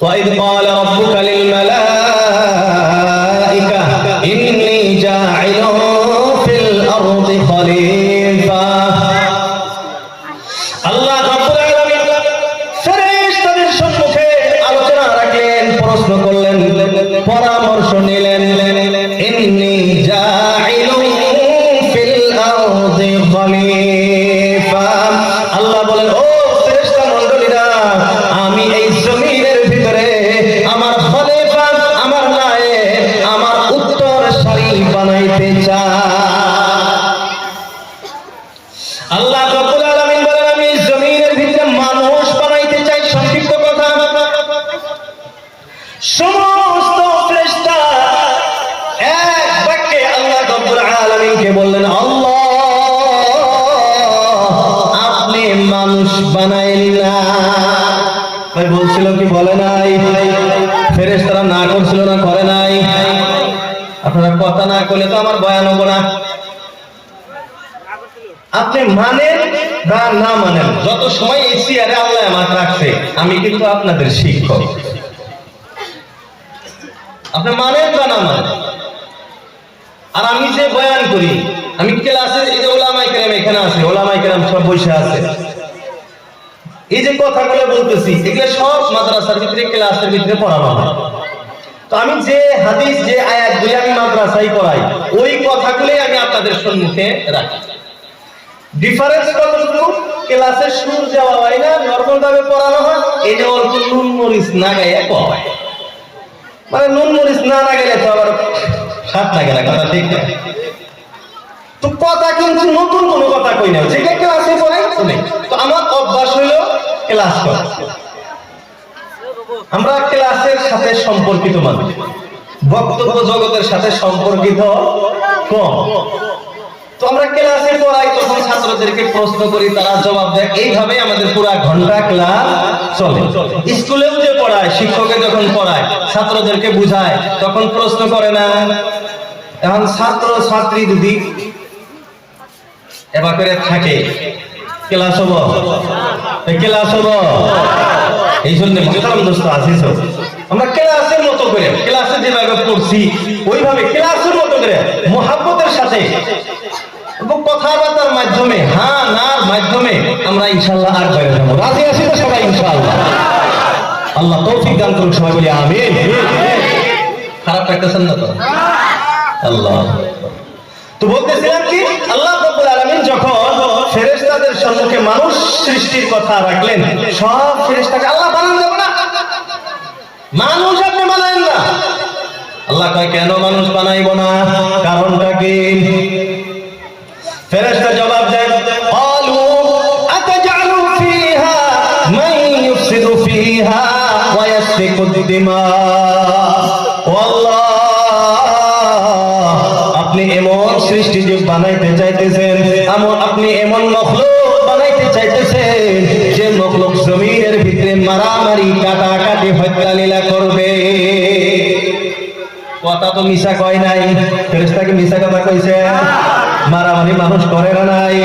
وإذ قال ربك للملائكة আলামিনকে বললেন, আল্লাহ, আপনি মানুষ বানাইন না। ভাই বলছিল কি, বলে নাই। ফেরেশতারা না করছিল না, করে নাই। আপনারা কথা না করলে তো আমার বয়ান হব না। আপনি মানেন বা না মানেন, যত সময় এই চেয়ারে আল্লাহ আমাকে রাখছে, আমি কিন্তু আপনাদের শিক্ষক। আপনি মানেন বা না মানেন? যে বয়ান করি। আমি ক্লাসে এই যে ওলামাই কেরাম এখানে আছে, ওলামাই কেরাম সব বসে আছে। এই যে কথাগুলো বলতেছি, এগুলো সব মাদ্রাসার ভিতরে, ক্লাসের ভিতরে পড়ানো হয়। তো আমি যে হাদিস, যে আয়াতগুলি আমি পড়াই, ওই কথাগুলোই আমি আপনাদের সম্মুখে রাখি। ডিফারেন্স কতটুকু? সুর যাওয়া হয় না নর্মাল ভাবে পড়ানো হয়, এই যে অল্প নুন মরিচ না গায়ে কয় মানে নুন মরিচ না না গেলে তো আবার স্বাদ লাগে না কথা ঠিক না। তো কথা কিন্তু নতুন কোনো কথা কই না যেটা ক্লাসে পড়ে শুনে তো আমার অভ্যাস হলো ক্লাস করা। আমরা ক্লাসের সাথে সম্পর্কিত মানুষ। বক্তব্য জগতের সাথে সম্পর্কিত কম। তো আমরা ক্লাসে পড়াই, তখন ছাত্রদেরকে প্রশ্ন করি, তারা জবাব দেয় এইভাবে আমাদের পুরো ঘণ্টা ক্লাস চলে। স্কুলেও যে পড়ায়, শিক্ষকে যখন পড়ায়, ছাত্রদেরকে বুঝায়, তখন প্রশ্ন করে না এখন ছাত্র, ছাত্রী যদি এবার করে থাকে, ক্লাস হব? ক্লাস হব? এই জন্য মোহতারাম দোস্ত আসিস আমরা ক্লাসের মতো করে, ক্লাসে যেভাবে পড়ছি, ওইভাবে ক্লাসের মতো করে মোহাব্বতের সাথে কথাবার্তার মাধ্যমে হ্যাঁ নার মাধ্যমে আমরা ইনশাল্লাহ আর বাইরে যাব রাজি আছি তো সবাই ইনশাল্লাহ আল্লাহ তৌফিক দান করুন সবাই বলি খারাপ লাগতেছেন না তো? আল্লাহ। তো বলতেছিলাম কি, আল্লাহ রব্বুল যখন সম্মুখে মানুষ সৃষ্টির কথা রাখলেন, সব আল্লাহ বানান যাবে না? মানুষ আপনি বানায় না। আল্লাহ কেন মানুষ বানাইব না? কারণটা কি? ফেরেশতা জবাব দেয় ফিহা ওয়া ইয়াসফিকু দিমা। তো মিশা কয় নাই। ফেরেশতাকে মিশা কথা কইছে? মারামারি মানুষ করে না নাই?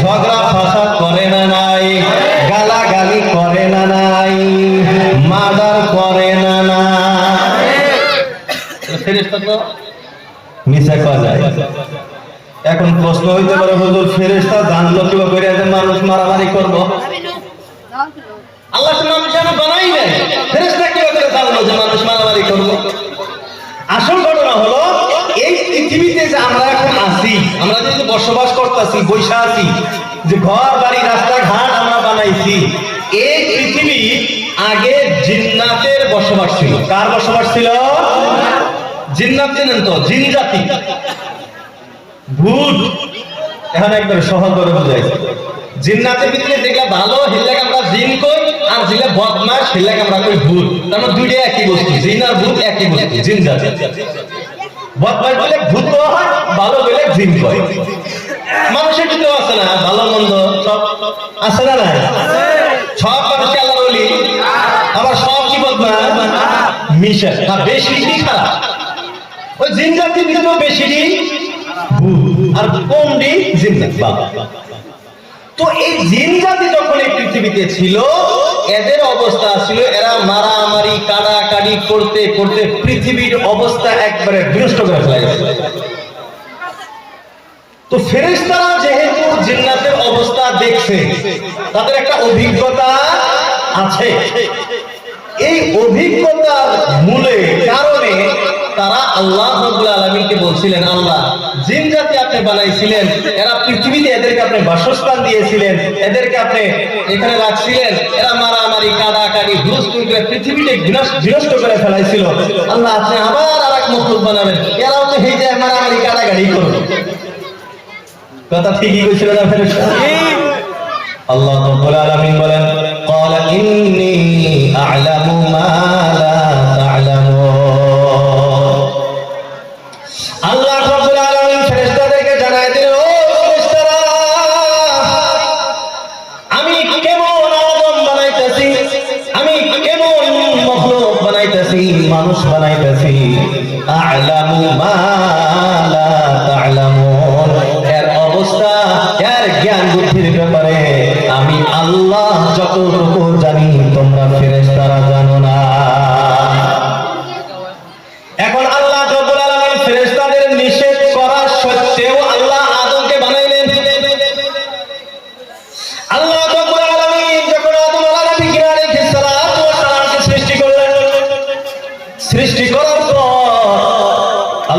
ঝগড়া ফাসাদ করে না নাই? গালাগালি করে না নাই? মার্ডার করে না নাই? ফেরেশতা তো মিশা কয় যায় এখন প্রশ্ন হইতে পারে, হুজুর, ফেরেশতা জানলো কি করে যে মানুষ মারামারি করব? আল্লাহ তো মানুষ বানাই নাই। ফেরেশতা কি করে জানলো যে মানুষ মারামারি করব? আসল ঘটনা হলো, এই পৃথিবীতে যে আমরা এখন আছি, আমরা বসবাস করতেছি বৈশা আছি, যে ঘর, বাড়ি, রাস্তাঘাট আমরা বানাইছি, এই পৃথিবী আগে জিন্নাতের বসবাস ছিল। কার বসবাস ছিল? জিন্নাত চেনেন তো? জিন জাতি। ভূত। এখন একবার সহজ করে জিন্নাতের ভিতরে যেগুলা ভালো সেগুলাকে আমরা জিন কই? আর যেগুলা বদমাস সেগুলাকে আমরা কই ভূত? তার মানে দুইটা একই বস্তু, জিন আর ভূত একই বস্তু জিন জাতি বদমাস বলে ভূত হয়, ভালো বলে জিন কয় মানুষের ভিতরে আছে না, ভালো মন্দ সব আছে না না সব মানুষকে আল্লাহ বলি আবার সব কি বদমাস মিশে না, বেশি কি খারাপ? ওই জিন জাতির ভিতরে বেশি আর কমডি জিন জাতি বাবা। তো এই জিন জাতি যখন এই পৃথিবীতে ছিল এদের অবস্থা ছিল, এরা মারামারি, কাড়াকাড়ি করতে করতে পৃথিবীর অবস্থা একবারে বিনষ্ট করে ফেলেছে। তো ফেরেশতারা যেহেতু জিন্নাতের অবস্থা দেখছে, তাদের একটা অভিজ্ঞতা আছে। এই অভিজ্ঞতার মূলে কারণে তারা আল্লাহ আলামিনকে বলছিলেন, আল্লাহ, জিন জাতি আপনি বানাইছিলেন, এরা পৃথিবীতে এদেরকে আপনি বাসস্থান দিয়েছিলেন, এদেরকে আপনি এখানে রাখছিলেন, এরা মারামারি কাড়াকাড়ি হুলস্থুল করে পৃথিবীতে বিনষ্ট বিনষ্ট করে ফেলাইছিল আল্লাহ আপনি আবার আর এক মখলুক বানাবেন এরাও তো এই যে মারামারি কাড়াকাড়ি করবে কথা ঠিকই কইছিল না ফেরেশতা আল্লাহ রাব্বুল আলামিন বলেন قال إني أعلم ما لا মানুষ বানাইতেছি। মা এর অবস্থা এর জ্ঞান বুদ্ধির ব্যাপারে আমি আল্লাহ যতটুকু জানি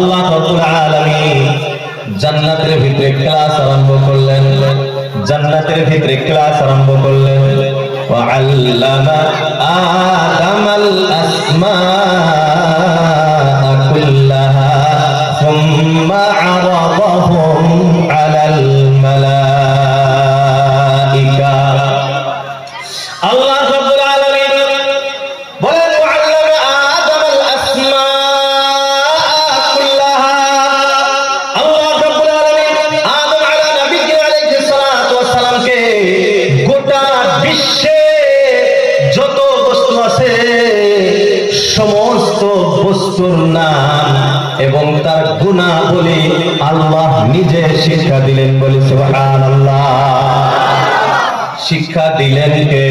আল্লাহ রব্বুল আলামিন জান্নাতের ভিতরে ক্লাস আরম্ভ করলেন। জান্নাতের ভিতরে ক্লাস আরম্ভ করলেন। ওয়া আল্লামা আদামাল আসমা কুল্লাহা, সুম্মা আরাদাহু এবং তার গুণাবলী আল্লাহ নিজে শিক্ষা দিলেন বলি সুবহানাল্লাহ। শিক্ষা দিলেন কে?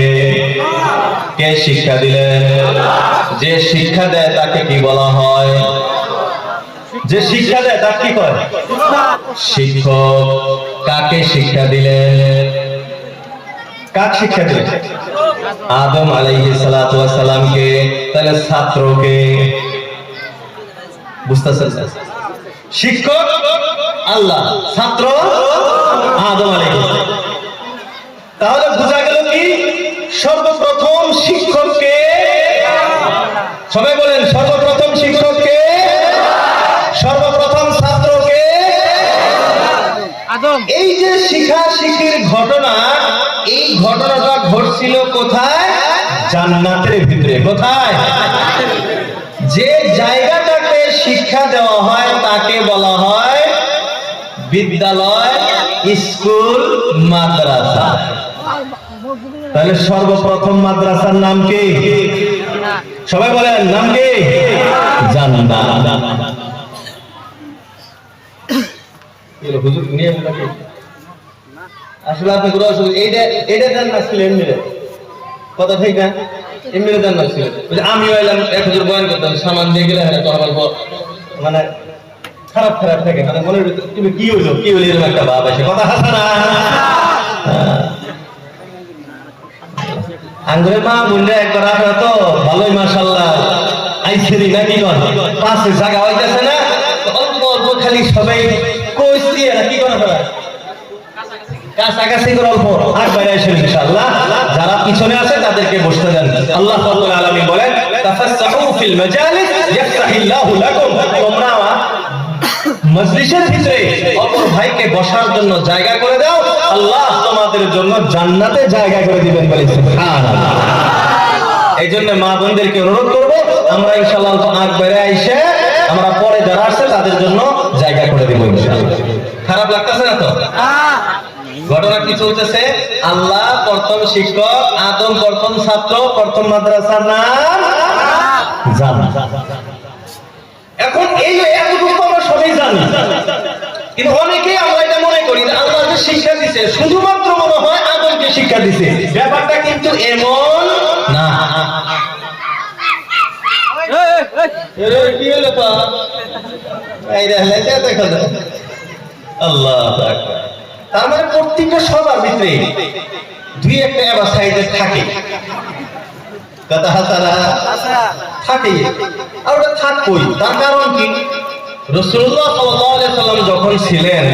কে শিক্ষা দিলেন? যে শিক্ষা দেয় তাকে কি বলা হয়? যে শিক্ষা দেয় তাকে কি করে? শিক্ষক। কাকে শিক্ষা দিলেন? কাক শিক্ষা দিলেন? আদম আলাইহিস সালাতু ওয়াস সালামকে, তাহলে ছাত্রকে। বুঝতেছেন? শিক্ষক আল্লাহ ছাত্র আদম তাহলে বোঝা গেল কি? সর্বপ্রথম শিক্ষককে সবাই বলেন সর্বপ্রথম শিক্ষককে সর্বপ্রথম ছাত্রকে এই যে শিখা শিখির ঘটনা এই ঘটনাটা ঘটছিল কোথায়? জান্নাতের ভিতরে। কোথায়? যে জায়গাটাকে শিক্ষা দেওয়া হয়, তাকে বলা হয় বিদ্যালয়, স্কুল, মাদ্রাসা। তাহলে সর্বপ্রথম মাদ্রাসার নাম কি? সবাই বলেন, নাম কি? আসলে আপনি কথা ঠিক না? এমনিরে জান্নাত ছিল। আমিও এক হুজুর বয়ান করতাম সামান দিয়ে গেলে হ্যাঁ তো আমার মানে খারাপ খারাপ থাকে মানে মনে হইতো, তুমি কি হইল? কি হইল? এরকম একটা কথা হাসা না। মা মুন্ডে একবার আমরা তো ভালোই মাশাল্লাহ আইছেরি কন? পাশে জায়গা হইতেছে না। অল্প অল্প খালি সবাই দিয়ে না কি করে কাছাকাছি করে অল্প। আর বাইরে আসেন ইনশাআল্লাহ। যারা পিছনে আছে তাদেরকে বসতে দেন। আল্লাহ আলামিন বলেন এই জন্য মা বোনদেরকে অনুরোধ করব, আমরা আইসে, আমরা পরে যারা আসছে তাদের জন্য জায়গা করে দিব খারাপ লাগতেছে না তো? ঘটনা কি চলতেছে? আল্লাহ প্রথম শিক্ষক, আদম প্রথম ছাত্র, প্রথম মাদ্রাসার নাম এখন এই এতটুকু আমরা সবাই জানি। কিন্তু অনেকেই আমরা এটা মনে করি আল্লাহ যে শিক্ষা দিছে, শুধুমাত্র মনে হয় আদমকে শিক্ষা দিছে। ব্যাপারটা কিন্তু এমন না। আল্লাহু। তার মানে প্রত্যেকটা সবার ভিতরে দুই একটা এবার সাইডে থাকে। কথা থাকে। আর ওটা থাকবই। তার কারণ কি? রসুল্লাহ সাল্লাম যখন ছিলেন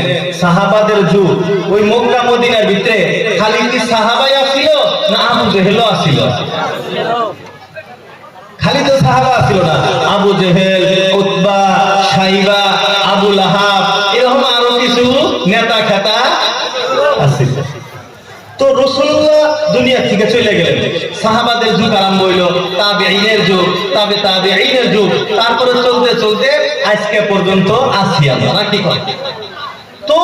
সাহাবাদের যুগ ওই মক্কা মদিনার ভিতরে খালি কি সাহাবাই আসিল না আবু জেহেলও আসিল? খালি তো সাহাবা ছিল না। আবু জেহেল উতবা সাইবা আবু লাহাব এরকম আরও কিছু নেতা খেতা আছিল তো রসুল্লাহ দুনিয়া থেকে চলে গেলেন। সাহাবাদের যুগ আরম্ভ হইল তাবে আইনের যুগ, তাবে তাবে আইনের যুগ। তারপরে চলতে চলতে আজকে পর্যন্ত আছি আমরা। কি কয়? তো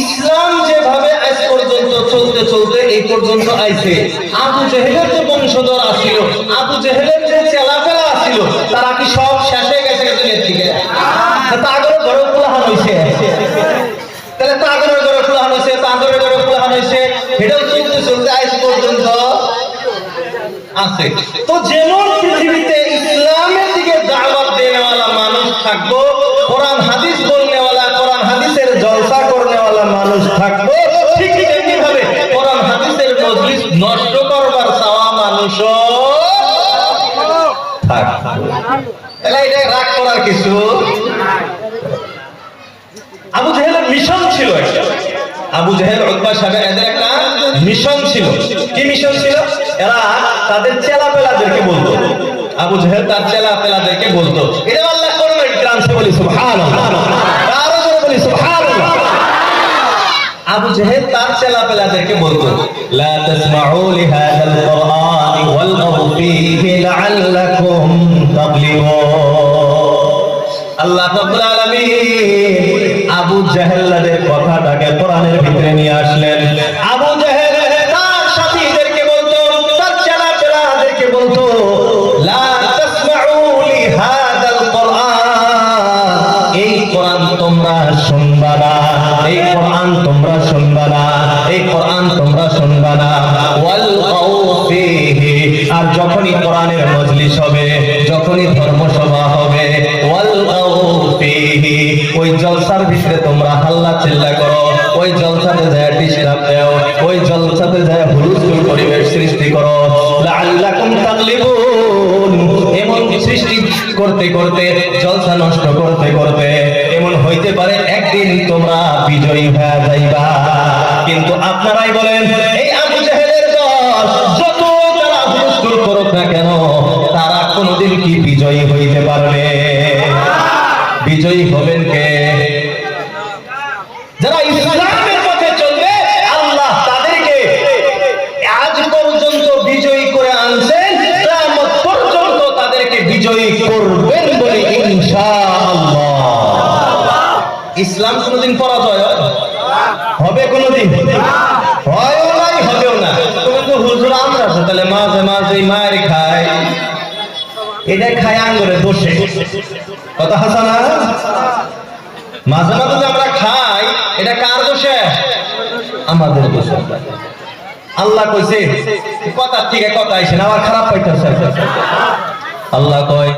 ইসলাম যেভাবে আজ পর্যন্ত চলতে চলতে, এই পর্যন্ত আইছে। আবু জেহেলের যে বংশধর আসিল আবু জেহেলের যে চেলাফেরা আসিল তারা কি সব শেষ হয়ে গেছে দুনিয়ার থেকে? তাগরের ঘরে কুলাহান হয়েছে তাহলে ঘরে আছে। তো যেমন পৃথিবীতে ইসলামের দিকে দাওয়াত দেনেওয়ালা মানুষ থাকব, কোরআন হাদিস বলনেওয়ালা, কোরআন হাদিসের জলসা করনেওয়ালা মানুষ থাকব, ঠিক তেমনি ভাবে কোরআন হাদিসের মজলিস নষ্ট করবার চাওয়া মানুষ তাহলে এটা রাগ করার কিছু আবু জাহেলের মিশন ছিল আবু জাহেল, উতবা সাহেবের এদের একটা মিশন ছিল। কি মিশন ছিল? এরা তাদের চেলা পেলাদেরকে বলতো। আবু জাহেল তার চেলা পেলাদেরকে বলতো। এটা আল্লাহ করবে গ্রামে জোরে বলি, সুবহানাল্লাহ। আবু জাহেল তার চেলা পেলাদেরকে বলতো, লা তাসমাউ কুরআনি ওয়ালগু ফীহি লাআল্লাকুম আল্লাহ রাব্বুল আলামিন আবু জাহেলদের কথাটাকে কোরআনের ভিতরে নিয়ে আসলেন। যখনই কোরআনের মজলিস হবে, যখনই ধর্মসভা হবে ওই জলসার ভিতরে তোমরা হাল্লা চিল্লা করো, ওই জলসাতে যায় ডিস্টার্ব দাও, ওই জলসাতে যায় হুলস্থুল পরিবেশ সৃষ্টি করো। এমন সৃষ্টি করতে করতে, জলসা নষ্ট করতে করতে, এমন হইতে পারে একদিন তোমরা বিজয়ী হয়ে যাইবা। কিন্তু আপনারাই বলেন বিজয়ী হইতে পারবে। বিজয়ী হবেন কে? যারা ইসলামের পথে চলবে, আল্লাহ তাদেরকে আজ পর্যন্ত বিজয়ী করে আনছেন, কিয়ামত পর্যন্ত তাদেরকে বিজয়ী করবেন বলে ইনশাআল্লাহ। ইসলাম কোনোদিন পরাজয় হয়? হবে কোনোদিন? হয়ও নাই, হবেও না। তুমি হুজুর আমরা তাহলে মাঝে মাঝে মায়ের খায় এটা খায় আঙ্গুরে বসে। কথা হাসা না? মাঝে মাঝে যে আমরা খাই, এটা কার দোষে? আমাদের দোষে। আল্লাহ কইছে, কথা ঠিক কথা আইসেন আবার খারাপ পাইতেছে। আল্লাহ কয়